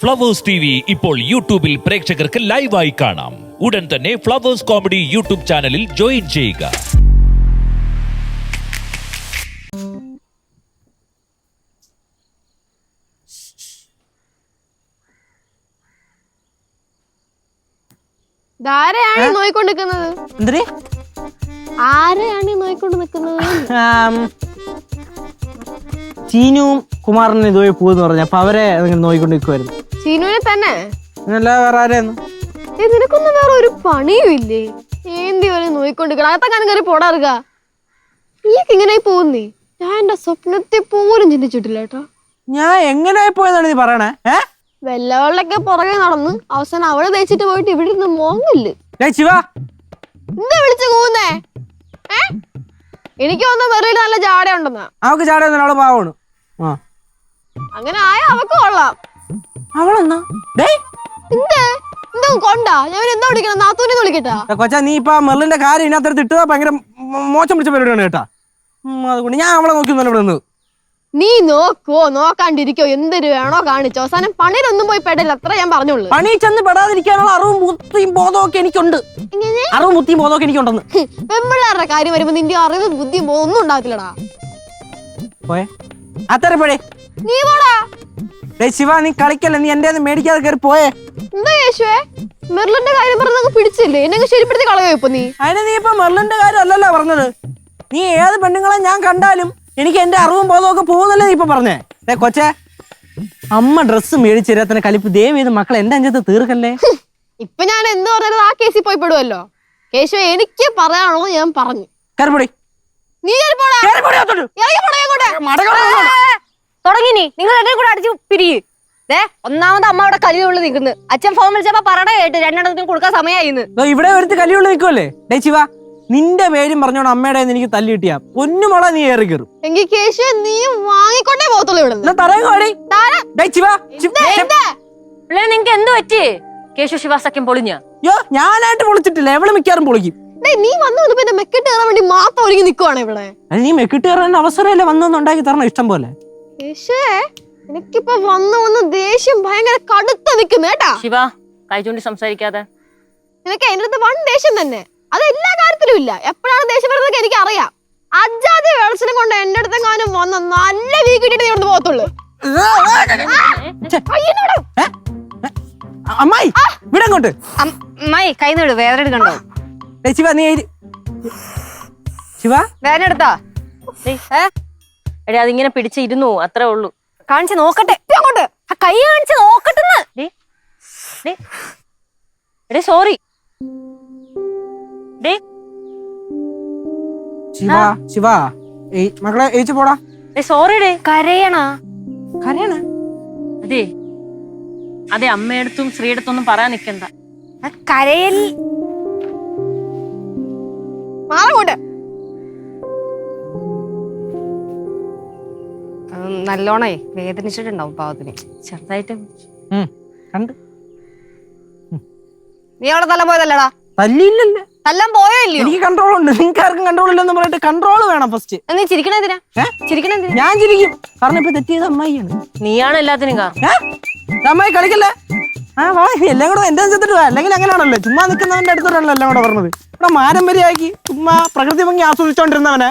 Flowers T V ഇപ്പോൾ യൂട്യൂബിൽ പ്രേക്ഷകർക്ക് ലൈവായി കാണാം. ഉടൻ തന്നെ ഫ്ലവേഴ്സ് കോമഡി യൂട്യൂബ് ചാനലിൽ ജോയിൻ ചെയ്യുക. ധാരയാണ് ഈ നോയിക്കൊണ്ട് നിൽക്കുന്നത് എന്തിന്? ആരെയാണ് ഈ നോയിക്കൊണ്ട് നിൽക്കുന്നത് ആം, ചീനുവും കുമാറിനെ ഇതുവഴി പോകുന്നു പറഞ്ഞു അപ്പൊ അവരെ നോയിക്കൊണ്ട് നിൽക്കുമായിരുന്നു ചീനുവിനെ തന്നെ വേറെ ഏ, നിനക്കൊന്നും വേറെ ഒരു പണിയും ഇല്ലേ? ഏന്തി വരെ നോയിക്കൊണ്ട് അകത്തക്കാനും കയറി പോടാറുക. നീക്ക് ഇങ്ങനെ പോകുന്നേ? ഞാൻ എന്റെ സ്വപ്നത്തെ പോലും ചിന്തിച്ചിട്ടില്ല കേട്ടോ. ഞാൻ എങ്ങനെ പോയെന്നാണ് നീ പറയണേ? ഏ? വെല്ലവളിലൊക്കെ പുറകെ നടന്ന് അവസാനം അവളെ തേച്ചിട്ട് പോയിട്ട് ഇവിടെ ഇരുന്ന് മോങ്ങില്ല ശിവ. എന്താ വിളിച്ചു കൂന്നേ ഏ? എനിക്ക് വന്ന വെറുതെ നല്ല ജാട ഉണ്ടെന്നാ അവക്ക് ചാടിയൊന്നും അവൾ പാവണു ആ. അങ്ങനെ ആയ അവക്ക് കൊള്ളാം. അവളെന്നാ? ഡേയ്. എന്ത്? എന്താ കൊണ്ടാ? ഞാൻ എന്താ വിളിക്കണം? നാത്തൂനെ ഒന്ന് കൊച്ചാ നീ ഇപ്പൊ മെറിലിന്റെ കാര്യം ഇതിനകത്ത് ഇട്ടതാ ഭയങ്കര മോശം പിടിച്ച പരിപാടിയാണ് കേട്ടാ. അതുകൊണ്ട് ഞാൻ അവളെ നോക്കി ഒന്നും ഇവിടെ നിന്ന്. നീ നോക്കോ നോക്കാണ്ടിരിക്കോ എന്തൊരു വേണോ കാണിച്ചോ? അവസാനം പണിയിലൊന്നും പോയി പെടില്ല അത്ര ഞാൻ പറഞ്ഞുള്ളൂ. പണി ചെന്ന് പെടാതിരിക്കാനുള്ള അറിവും ബുദ്ധിയും ബോധമൊക്കെ എനിക്കുണ്ട്. അറിവും ബുദ്ധിയും ബോധമൊക്കെ എനിക്കുണ്ടെന്ന്. പെമ്പിള്ളേരുടെ കാര്യം വരുമ്പോ നിന്റെ അറിവ് ബുദ്ധിയും ഒന്നും ഉണ്ടാകത്തില്ലടാ പോയെ. അത്തരപ്പഴേ. നീ പോടാ. ഡേയ് ശിവ നീ കളിക്കല്ലേ? നീ എന്റെ മേടിക്കാതെ കയറി പോയേ. എന്താ യേശുവേ? മെർലിന്റെ കാര്യം പറഞ്ഞത് പിടിച്ചില്ലേ? എന്നെ ശരിപ്പെടുത്തി കളയോ ഇപ്പൊ നീ? അതിന് നീ ഇപ്പൊ മെർലിന്റെ കാര്യം അല്ലല്ലോ പറഞ്ഞത്. നീ ഏത് പെണ്ണുങ്ങളെ ഞാൻ കണ്ടാലും എനിക്ക് എന്റെ അറിവും ബോധമൊക്കെ പോകുന്നല്ലേ നീ ഇപ്പൊ പറഞ്ഞേ? ഡേ കൊച്ചേ അമ്മ ഡ്രസ്സ് മേടിച്ച് തരാത്തന്നെ കലിപ്പ് ദേവി ഇത് മക്കളെ എന്റെ അഞ്ചത്ത് തീർക്കല്ലേ? ഇപ്പൊ ഞാൻ എന്ത് പറഞ്ഞാലും ആ കേസിൽ പോയി പെടുവല്ലോ. കേശു എനിക്ക് പറയാനുള്ളത് ഞാൻ പറഞ്ഞു. കയറിപ്പൊടി നീ കയറിപ്പൊടി അകത്തോട്ട്. ഇറങ്ങി പോടാ അങ്ങോട്ട് മടങ്ങ് വരണം. തുടങ്ങി നീ നിങ്ങൾ എന്നെ കൂടെ അടിച്ച് പിരിയ്. ഏ ഒന്നാമത് അമ്മ അവിടെ കലിയുള്ളു നിൽക്കുന്നു. അച്ഛൻ ഫോൺ വിളിച്ചപ്പോ പറയണ കേട്ട് രണ്ടെണ്ണത്തിനും കൊടുക്കാൻ സമയമായിന്ന് ദോ ഇവിടെ വരുത്തി കലിയുള്ള നിൽക്കുവല്ലേ? ഡേ ശിവ നിന്റെ പേരും പറഞ്ഞോണ്ട് അമ്മയുടെ എനിക്ക് തല്ലി കിട്ടിയാ. പൊന്നുമുള നീ ഏറി കയറും. എങ്കിൽ കേശു നീ വാങ്ങിക്കൊണ്ടേ പോകത്തുള്ളൂ ഇവിടെ നിങ്ങക്ക് എന്ത് പറ്റി? കേശു ശിവാസഖ്യം പൊളിഞ്ഞ? യോ ഞാനായിട്ട് പൊളിച്ചിട്ടില്ല. എവൾ മിക്കാറും പൊളിക്കും. നീ വന്നു വന്നപ്പോ മെക്കിട്ട് കയറാൻ വേണ്ടി മാത്രം ഒരുങ്ങി നിക്കുവാണ് ഇവിടെ? നീ മെക്കിട്ട് കയറാൻ അവസരമല്ലേ വന്നൊന്നുണ്ടാക്കി തരണം ഇഷ്ടം പോലെ. യേശുവേ എനിക്കിപ്പോ വന്ന് വന്ന് ദേഷ്യം ഭയങ്കര കടുത്ത നിൽക്കുന്നു കേട്ടാ. ശിവ കൈചൂണ്ടി സംസാരിക്കാതെ. നിനക്ക് അടുത്ത് വൺ ദേഷ്യം തന്നെ. അത് എല്ലാ കാര്യത്തിലും ഇല്ല. എപ്പോഴാണ് ദേഷ്യം വരുന്നത് എനിക്ക് അറിയാം അജാതി വെളച്ചിനും കൊണ്ട് എന്റെ അടുത്തെങ്ങാനും വന്ന് നല്ല വീക്ക് ഇട്ടിട്ട് നീ ഇവിടുന്ന് പോകത്തുള്ളൂ. അയ്യനോട് ഏ? ഏ? അമ്മായി ഇവിടെ അങ്ങോട്ട് അമ്മായി കൈ നീട് വേദന എടുക്കണ്ടോ? ഏ, ശിവ നീ ഇരി. ശിവ? വേദന എടുത്താ? എടി അതിങ്ങനെ പിടിച്ചിരുന്നു അത്രേ ഉള്ളൂ. കാണിച്ചു നോക്കട്ടെ. അങ്ങോട്ട്. ആ കൈ കാണിച്ച് നോക്കട്ടെ എടേ സോറി ശിവ ശിവ. ഏയ് മക്കളെ ഏച്ചു പോടാ. സോറി ഡേ. കരയണ. കരയാണ്? അതെ. അതെ അമ്മയടുത്തും ശ്രീയടുത്തൊന്നും പറയാൻ നിക്കണ്ട. കരയൽ. മാറങ്ങോട്ട് നല്ലോണേ വേദനിച്ചിട്ടുണ്ടാവും പാവത്തിന്. ചെറുതായിട്ട്. കണ്ട്. നീ അവിടെ തല പോയതല്ലടാ? തല്ലിയില്ലല്ലേ? തല്ലാൻ പോയോ ഇല്ലയോ എനിക്ക് കൺട്രോൾ ഉണ്ട്. നിങ്ങൾക്ക് ആർക്കും കൺട്രോൾ ഇല്ലെന്ന് പറഞ്ഞിട്ട് കൺട്രോൾ വേണം ഫസ്റ്റ് നീ ചിരിക്കണെന്തിനാ? ചിരിക്കണെന്തിനാ ഞാൻ ചിരിക്കും. കാരണം ഇപ്പൊ തെറ്റിയത് അമ്മായിയാണ്. നീയാണ് എല്ലാത്തിനും കാരണം? അമ്മായി കളിക്കല്ലേ? ആ വാ എല്ലാം കൂടെ എന്റെ അനുസരിച്ചിട്ട് വാ. അല്ലെങ്കിൽ അങ്ങനെയാണല്ലോ. ചുമ്മാ നിൽക്കുന്നവന്റെ അടുത്തോട്ടാണല്ലോ എല്ലാം കൂടെ പറഞ്ഞത്. ഇവിടെ മാരമ്പര്യമാക്കി ചുമ്മാ പ്രകൃതി ഭംഗി ആസ്വദിച്ചോണ്ടിരുന്നവനെ.